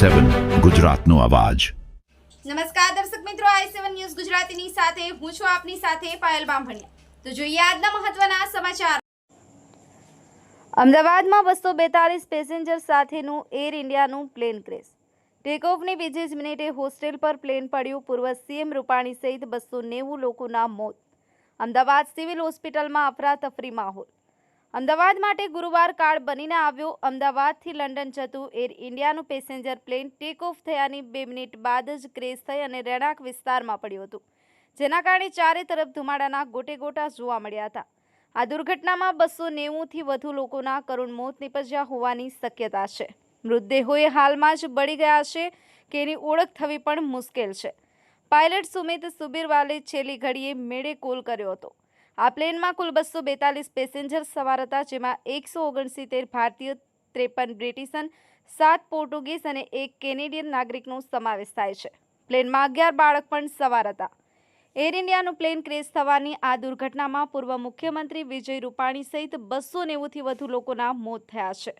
સેવન ગુજરાતનો અવાજ. નમસ્કાર દર્શક મિત્રો, આઈ સેવન ન્યૂઝ ગુજરાતીની સાથે હું છું આપની સાથે પાયલ બામભણિયા. તો જોઈએ આજના મહત્વના સમાચાર. અમદાવાદમાં બસો બેતાલીસ પેસેન્જર સાથેનું એર ઇન્ડિયાનું પ્લેન ક્રેશ. ટેકઓફની બીજી જ મિનિટે હોસ્ટેલ પર પ્લેન પડ્યું. પૂર્વ સીએમ રૂપાણી સહિત બસો નેવું લોકોના મોત. અમદાવાદ સિવિલ હોસ્પિટલમાં અફરાતફરી માહોલ. અમદાવાદ માટે ગુરુવાર કાર્ડ બનીને આવ્યો. અમદાવાદથી લંડન જતું એર ઇન્ડિયાનું પેસેન્જર પ્લેન ટેક ઓફ થયાની બે મિનિટ બાદ જ ક્રેશ થઈ અને રહેણાંક વિસ્તારમાં પડ્યું હતું, જેના કારણે ચારે તરફ ધુમાડાના ગોટે ગોટા જોવા મળ્યા હતા. આ દુર્ઘટનામાં બસો નેવુંથી વધુ લોકોના કરુણ મોત નીપજ્યા હોવાની શક્યતા છે. મૃતદેહોએ હાલમાં જ બળી ગયા છે કે એની ઓળખ થવી પણ મુશ્કેલ છે. પાયલટ સુમિત સુબીરવાલે છેલ્લી ઘડીએ મેળે કોલ કર્યો હતો. આ પ્લેનમાં કુલ બસો બેતાલીસ પેસેન્જર સવાર હતા, જેમાં એકસો ઓગણસિત્તેર ભારતીય, ત્રેપન બ્રિટિશન, સાત પોર્ટુગીઝ અને એક કેનેડિયન નાગરિકનો સમાવેશ થાય છે. પ્લેનમાં અગિયાર બાળક પણ સવાર હતા. એર ઇન્ડિયાનું પ્લેન ક્રેશ થવાની આ દુર્ઘટનામાં પૂર્વ મુખ્યમંત્રી વિજય રૂપાણી સહિત બસો નેવુંથી વધુ લોકોના મોત થયા છે.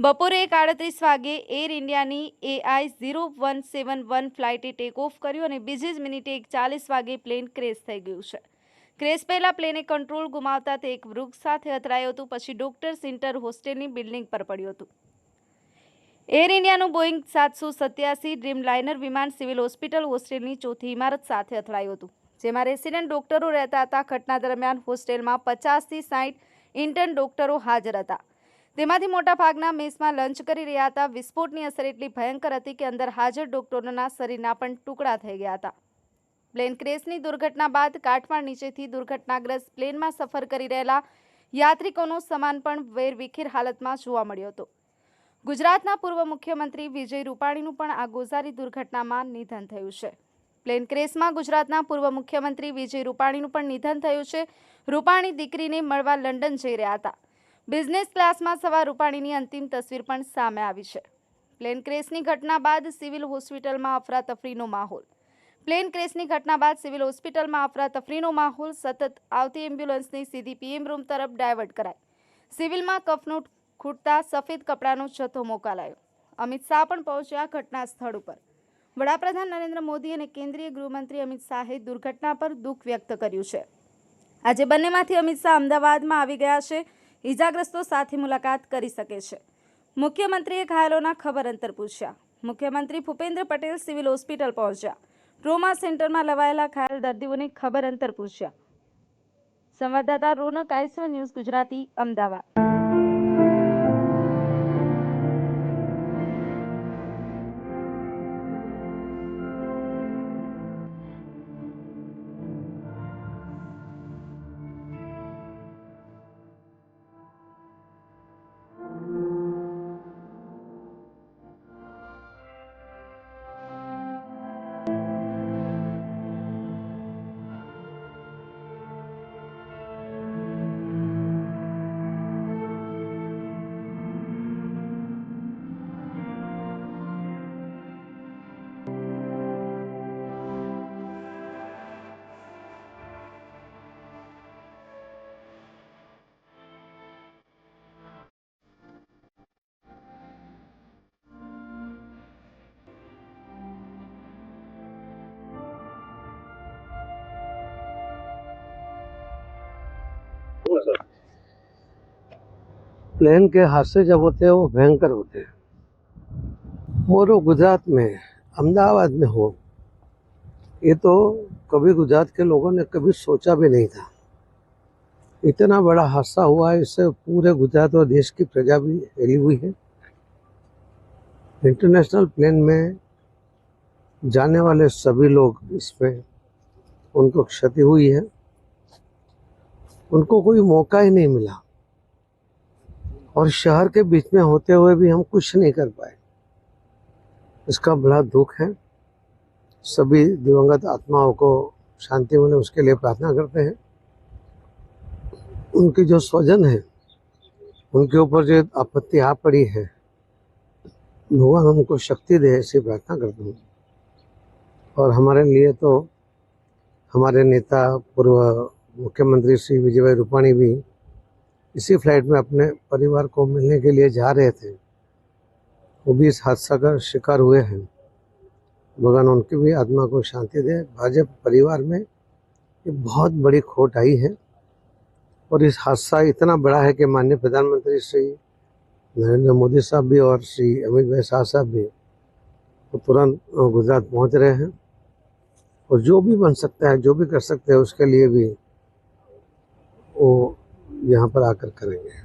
બપોરે એક આડત્રીસ વાગે એર ઇન્ડિયાની AI zero one seven one ફ્લાઇટે take off કર્યું અને બીજી જ મિનિટે એક ચાલીસ વાગે પ્લેન ક્રેશ થઈ ગયું છે. ક્રેશ પહેલા પ્લેને કંટ્રોલ ગુમાવતા તે એક વૃક્ષ સાથે અથડાયું હતું, પછી ડોક્ટર સેન્ટર હોસ્ટેલની બિલ્ડિંગ પર પડ્યું હતું. એર ઇન્ડિયાનું બોઈંગ સાતસો સત્યાસી ડ્રીમ લાઇનર વિમાન સિવિલ હોસ્પિટલ હોસ્ટેલની ચોથી ઇમારત સાથે અથડાયું હતું, જેમાં રેસિડેન્ટ ડોક્ટરો રહેતા હતા. ઘટના દરમિયાન હોસ્ટેલમાં પચાસથી સાઠ ઇન્ટર્ન ડોક્ટરો હાજર હતા. તેમાંથી મોટાભાગના મેસમાં લંચ કરી રહ્યા હતા. વિસ્ફોટની અસર એટલી ભયંકર હતી કે અંદર હાજર ડોક્ટરોના શરીરના પણ ટુકડા થઈ ગયા હતા. પ્લેન ક્રેશની દુર્ઘટના બાદ કાટમાળ નીચેથી દુર્ઘટનાગ્રસ્ત પ્લેનમાં સફર કરી રહેલા યાત્રિકોનો સમાન પણ વેરવિખેર હાલતમાં જોવા મળ્યો હતો. ગુજરાતના પૂર્વ મુખ્યમંત્રી વિજય રૂપાણીનું પણ આ ગોઝારી દુર્ઘટનામાં નિધન થયું છે. પ્લેન ક્રેશમાં ગુજરાતના પૂર્વ મુખ્યમંત્રી વિજય રૂપાણીનું પણ નિધન થયું છે. રૂપાણી દીકરીને મળવા લંડન જઈ રહ્યા હતા. બિઝનેસ ક્લાસમાં સવા રૂપાણીની અંતિમ તસવીર પણ સામે આવી છે. પ્લેન ક્રેશની ઘટના બાદ સિવિલ હોસ્પિટલમાં અફરાતફરીનો માહોલ પ્લેન ક્રેશની ઘટના બાદ સિવિલ હોસ્પિટલમાં અફરાતફરીનો માહોલ સતત. આવતી એમ્બ્યુલન્સની સીધી પીએમ રૂમ તરફ ડાયવર્ટ કરાઈ. સિવિલમાં કફનું ખૂટતા સફેદ કપડાનો જથ્થો મોકલાયો. અમિત શાહ પણ પહોંચ્યા ઘટના સ્થળ ઉપર. વડાપ્રધાન નરેન્દ્ર મોદી અને કેન્દ્રીય ગૃહમંત્રી અમિત શાહે દુર્ઘટના પર દુઃખ વ્યક્ત કર્યું છે. આજે બંનેમાંથી અમિત શાહ અમદાવાદમાં આવી ગયા છે. ઇજાગ્રસ્તો સાથે મુલાકાત કરી શકે છે. મુખ્યમંત્રીએ ઘાયલોના ખબર અંતર પૂછ્યા. મુખ્યમંત્રી ભૂપેન્દ્ર પટેલ સિવિલ હોસ્પિટલ પહોંચ્યા. ટ્રોમા સેન્ટરમાં લવાયેલા ઘાયલ દર્દીઓને ખબર અંતર પૂછ્યા. સંવાદદાતા રોનક આઈસવન ન્યૂઝ ગુજરાતી અમદાવાદ. प्लेन के हादसे जब होते हैं, वो भयंकर होते हैं। वो गुजरात में, अहमदाबाद में हो। ये तो कभी गुजरात के लोगों ने कभी सोचा भी नहीं था। इतना बड़ा हादसा हुआ है, इससे पूरे गुजरात और देश की प्रजा भी हिली हुई है। इंटरनेशनल प्लेन में जाने वाले सभी लोग इसमें, उनको क्षति हुई है। उनको कोई मौका ही नहीं मिला। और शहर के बीच में होते हुए भी हम कुछ नहीं कर पाए। इसका बड़ा दुख है। सभी दिवंगत आत्माओं को शांति मिले, उसके लिए प्रार्थना करते हैं। उनके जो स्वजन है, उनके ऊपर जो आपत्ति आ पड़ी है, भगवान हमको शक्ति दे ऐसी प्रार्थना करता हूँ। और हमारे लिए तो हमारे नेता, पूर्व मुख्यमंत्री श्री विजय भाई रूपाणी भी इसी फ़्लाइट में अपने परिवार को मिलने के लिए जा रहे थे। वो भी इस हादसा का शिकार हुए हैं। भगवान उनकी भी आत्मा को शांति दे। भाजपा परिवार में ये बहुत बड़ी खोट आई है और इस हादसा इतना बड़ा है कि माननीय प्रधानमंत्री श्री नरेंद्र मोदी साहब भी और श्री अमित भाई शाह साहब भी वो तुरंत गुजरात पहुँच रहे हैं। और जो भी बन सकता है, जो भी कर सकते हैं, उसके लिए भी वो यहाँ पर आकर करेंगे